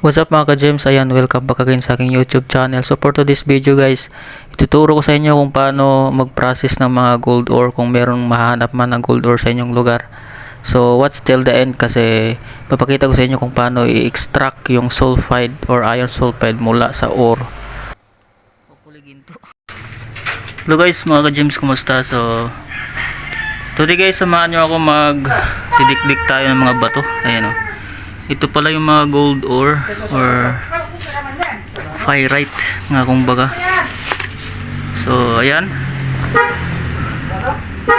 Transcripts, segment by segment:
What's up mga ka-gems? Ayan, welcome back again sa aking YouTube channel. So for today's video guys, ituturo ko sa inyo kung paano mag-process ng mga gold ore kung merong mahanap man ng gold ore sa inyong lugar. So watch till the end kasi papakita ko sa inyo kung paano i-extract yung sulfide or iron sulfide mula sa ore. Hello guys, mga ka-gems, kumusta? So today guys, samahan nyo ako mag didikdik tayo ng mga bato. Ayan o. Ito pala yung mga gold ore or pyrite nga kumbaga. So, ayan.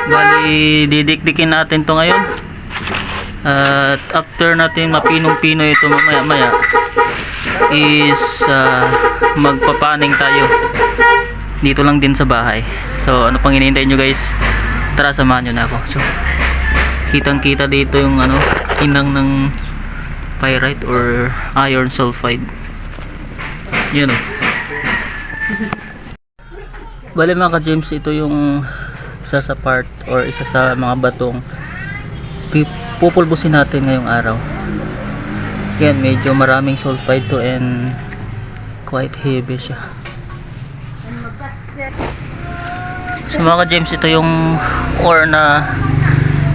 Bali, didikdikin natin to ngayon. At after natin mapinong-pino ito mamaya-maya is uh, magpapaning tayo dito lang din sa bahay. So, ano pang hinihintay nyo guys? Tara, samahan nyo na ako. So, kitang-kita dito yung ano, kinang ng pyrite or iron sulfide. Yun o. Bale mga ka-James, ito yung isa sa part or isa sa mga batong pupulbusin natin ngayong araw. Yan, medyo maraming sulfide to and quite heavy siya. So mga ka-James, ito yung ore na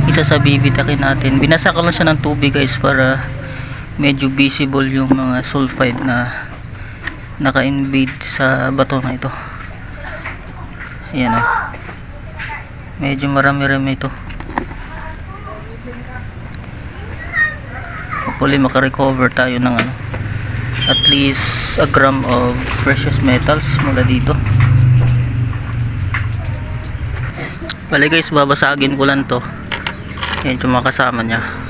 isa sa bibitakin natin. Binasa ko lang siya ng tubig guys para medyo visible yung mga sulfide na naka-invade sa bato na ito. Ayan o. Medyo marami-rami ito. Hopefully makarecover tayo ng ano, at least a gram of precious metals mula dito. Bali guys, babasagin ko lang to. Yan yung mga kasama niya.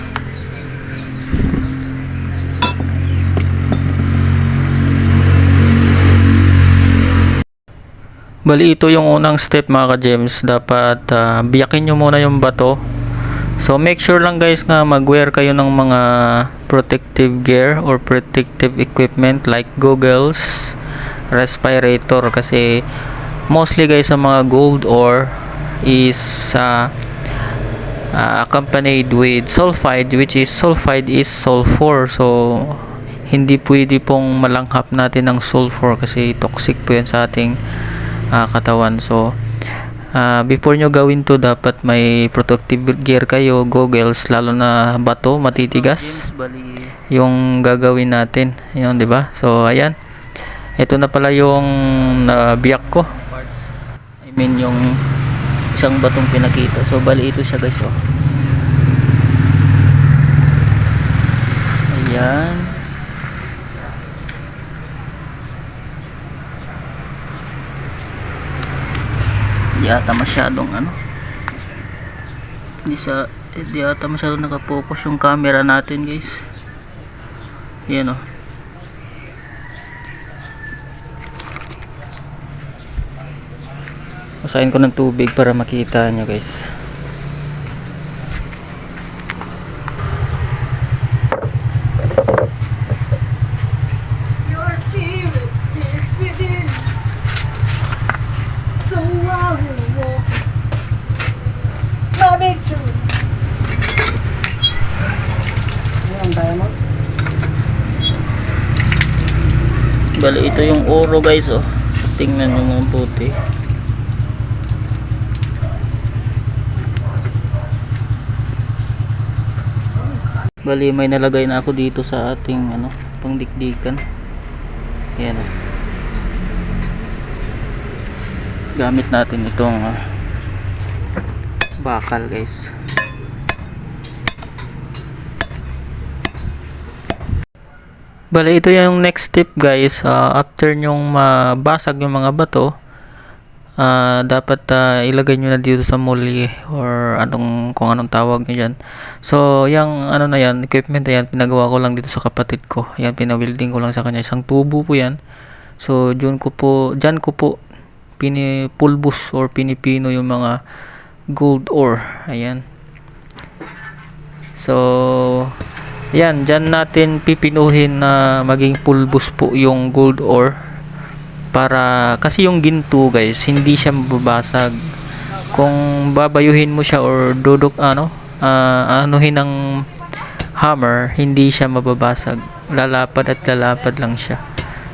Bali ito yung unang step mga ka-gems. Dapat ah, biyakin nyo muna yung bato. So make sure lang guys nga mag-wear kayo ng mga protective gear or protective equipment like goggles, respirator kasi mostly guys sa mga gold ore is ah, ah, accompanied with sulfide which is sulfide is sulfur. So hindi pwede pong malanghap natin ng sulfur kasi toxic po yan sa ating ah, katawan. So, ah, before nyo gawin to, dapat may protective gear kayo, goggles, lalo na bato, matitigas. Yung gagawin natin. Yun, di ba? So, ayan. Ito na pala yung nabiyak ko. I mean, yung isang batong pinakita. So, bali ito siya guys. Oh. Ayan. Di ata masyadong ano. Hindi sa eh, di ata masyadong nakapokus yung camera natin, guys. Yan oh. Masahin ko ng tubig para makita nyo, guys. Ito yung oro, guys, oh. Tingnan nyo mga puti. Bali, may nalagay na ako dito sa ating ano, pangdikdikan. Yan. oh. Gamit natin itong ah, bakal, guys. Bale, ito yung next step guys. Ah, after nyong mabasag yung mga bato, ah, dapat ah, ilagay nyo na dito sa molly or anong kung anong tawag nyo dyan. So, yung ano na yan, equipment na yan, pinagawa ko lang dito sa kapatid ko. Yan, pinawilding ko lang sa kanya. Isang tubo po yan. So, dyan ko po, dyan ko po pinipulbus or pinipino yung mga gold ore. Ayan. So, yan, dyan natin pipinuhin na maging pulbus po yung gold ore. Para, kasi yung ginto guys, hindi siya mababasag. Kung babayuhin mo siya or dudok, ano, ah, anuhin ng hammer, hindi siya mababasag. Lalapad at lalapad lang siya.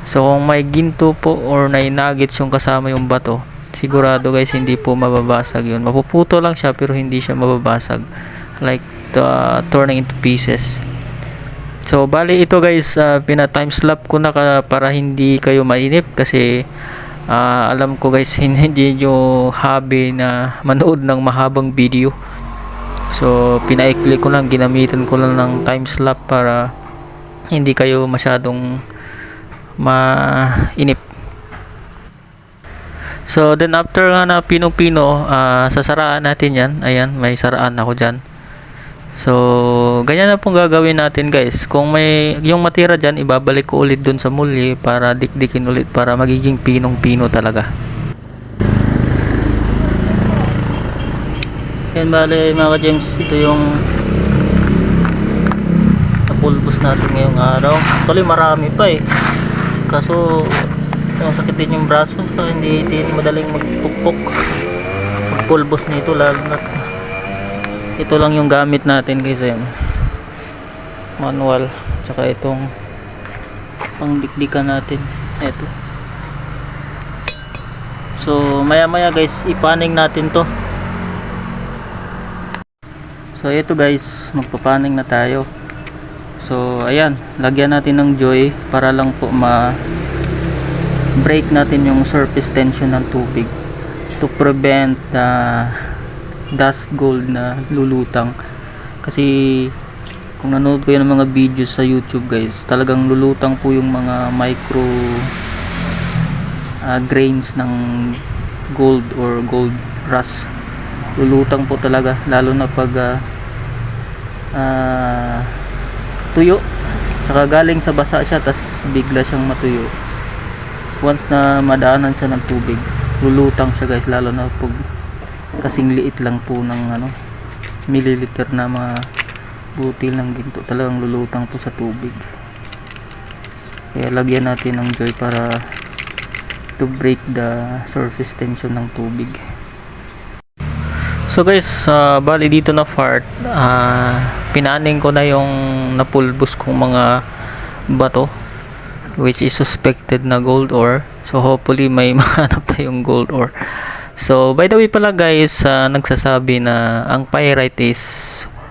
So kung may ginto po or may nuggets yung kasama yung bato, sigurado guys hindi po mababasag yun. Mapuputo lang siya pero hindi siya mababasag. Like uh, turning into pieces. So bali ito guys, uh, pina timeslap ko na ka- para hindi kayo mainip kasi ah, alam ko guys hindi nyo hobby na manood ng mahabang video. So pinaikli ko lang, ginamitan ko lang ng timeslap para hindi kayo masyadong mainip. So then after nga na pinong-pino, ah, sasaraan natin yan. Ayan, may saraan ako dyan. So, ganyan na pong gagawin natin guys. Kung may yung matira dyan, ibabalik ko ulit dun sa muli para dikdikin ulit para magiging pinong-pino talaga. Yan bale mga ka-James, ito yung napulbos natin ngayong araw. Actually marami pa eh. Kaso yung sakit din yung braso, so hindi, hindi madaling magpukpok. Magpulbos nito lalo na ito lang yung gamit natin guys ayan. Manual tsaka itong pangdikdikan natin. Ito. So maya maya guys ipaning natin to. So ito guys magpapaning na tayo. So ayan, lagyan natin ng joy para lang po ma break natin yung surface tension ng tubig to prevent the dust gold na lulutang. Kasi kung nanonood kayo ng mga videos sa YouTube guys talagang lulutang po yung mga micro ah, grains ng gold or gold rust. Lulutang po talaga lalo na pag ah, ah, tuyo. Saka galing sa basa siya tas bigla siyang matuyo. Once na madaanan siya ng tubig lulutang siya guys lalo na pag kasing liit lang po ng ano milliliter na mga butil ng ginto. Talagang lulutang po sa tubig. Kaya lagyan natin ng joy para to break the surface tension ng tubig. So guys ah, bali dito na part ah, pinaning ko na yung napulbos kong mga bato which is suspected na gold ore. So hopefully may mahanap tayong gold ore So, by the way pala guys, ah, nagsasabi na ang pyrite is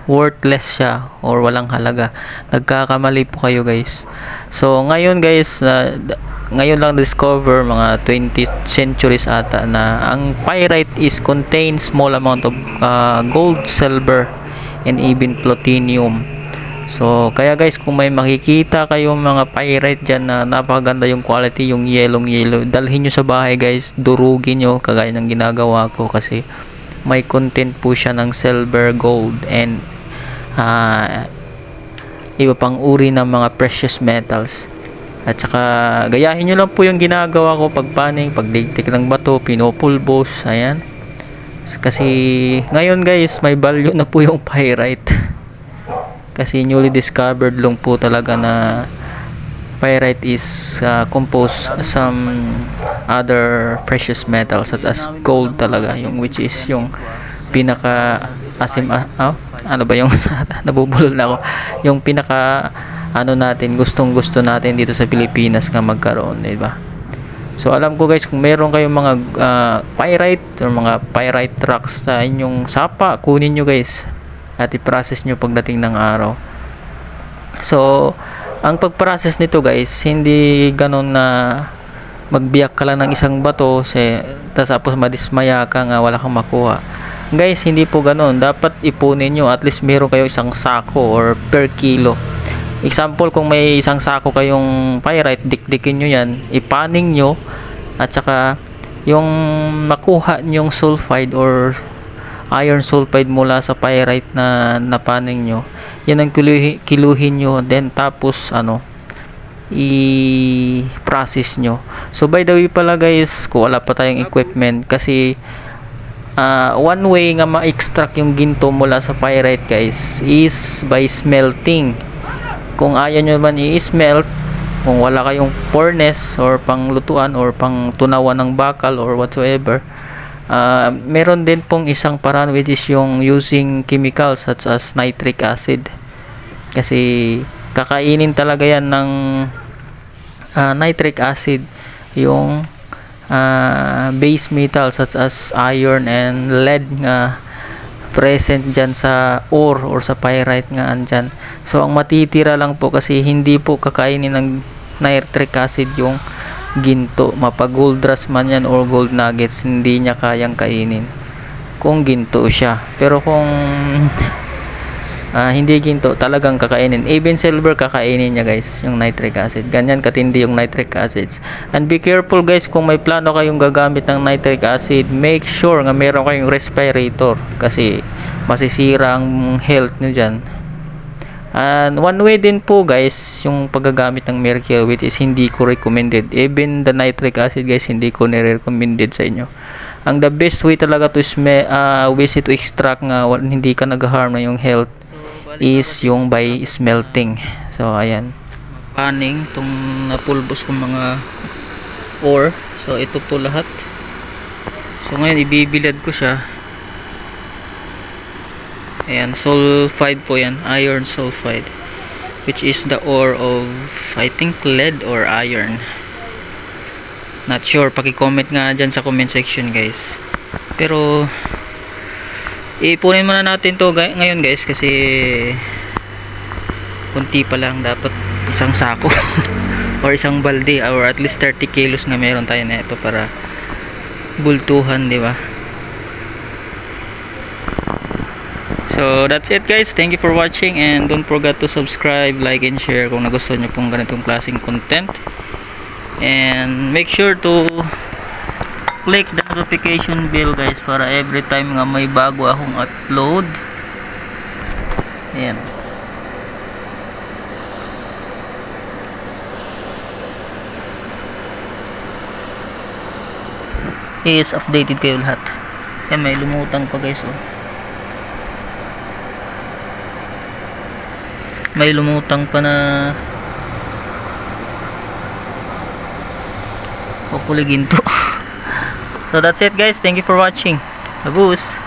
worthless siya or walang halaga. Nagkakamali po kayo guys. So, ngayon guys, d- ngayon lang discover mga 20th centuries ata na ang pyrite is contain small amount of ah, gold, silver, and even plutonium. So, kaya guys, kung may makikita kayong mga pyrite dyan na napakaganda yung quality, yung yellow yellow, dalhin nyo sa bahay guys, durugin nyo, kagaya ng ginagawa ko kasi may content po siya ng silver, gold, and ah, iba pang uri ng mga precious metals. At saka, gayahin nyo lang po yung ginagawa ko pag paning, pagdigtik ng bato, pinopulbos, ayan. Kasi, ngayon guys, may value na po yung pyrite kasi newly discovered lang po talaga na pyrite is uh, composed some other precious metals such as gold talaga yung which is yung pinaka asim ah, ah, ano ba yung nabubulol na ako. Yung pinaka ano natin gustong gusto natin dito sa Pilipinas nga magkaroon di ba? So alam ko guys kung meron kayong mga ah, pyrite or mga pyrite rocks sa inyong sapa, kunin nyo guys at i-process nyo pagdating ng araw. So ang pag-process nito guys, hindi ganun na magbiyak ka lang ng isang bato si, tapos madismaya ka nga wala kang makuha. Guys, hindi po ganun. Dapat ipunin nyo at least meron kayo isang sako or per kilo. Example, kung may isang sako kayong pyrite, dikdikin nyo yan, ipaning nyo, at saka yung makuha nyong sulfide or iron sulfide mula sa pyrite na napaning nyo, yan ang kiluhi, kiluhin nyo, then tapos ano, i-process nyo. So by the way pala guys, kung wala pa tayong equipment, kasi ah, one way nga ma-extract yung ginto mula sa pyrite guys is by smelting kung ayaw nyo man i-smelt kung wala kayong furnace or panglutuan or pang tunawan ng bakal or whatsoever ah, meron din pong isang paraan which is yung using chemicals such as nitric acid Kasi kakainin talaga yan ng ah, nitric acid yung ah, base metals such as iron and lead nga present dyan sa ore or sa pyrite nga andyan. So, ang matitira lang po kasi hindi po kakainin ng nitric acid yung ginto. Mapa gold rush man yan or gold nuggets, hindi niya kayang kainin kung ginto siya. Pero kung ah, hindi ginto, talagang kakainin. Even silver kakainin niya guys, yung nitric acid. Ganyan katindi yung nitric acids. And be careful guys, kung may plano kayong gagamit ng nitric acid, make sure nga meron kayong respirator kasi masisira ang health nyo dyan. And one way din po guys, yung paggagamit ng mercury which is hindi ko recommended. Even the nitric acid guys, hindi ko nire-recommended sa inyo. Ang the best way talaga to sme uh, ways to extract nga hindi ka nag-harm na yung health is yung by smelting. So ayan. Panning tong napulbos kong mga ore. So ito po lahat. So ngayon ibibilad ko siya. Ayan, sulfide po yan. Iron sulfide. Which is the ore of, I think, lead or iron. Not sure. Paki-comment nga dyan sa comment section, guys. Pero, ipunin muna natin to gay- ngayon, guys. Kasi, kunti pa lang. Dapat isang sako. or isang balde. Or at least 30 kilos na meron tayo na ito para bultuhan, di ba? So that's it guys. Thank you for watching and don't forget to subscribe, like and share kung nagustuhan niyo pong ganitong klaseng content. And make sure to click the notification bell guys para every time nga may bago akong upload. Ayan. is updated kayo lahat. Yan may lumutang pa guys oh. May lumutang pa na kukuligin to so that's it guys. Thank you for watching. Labus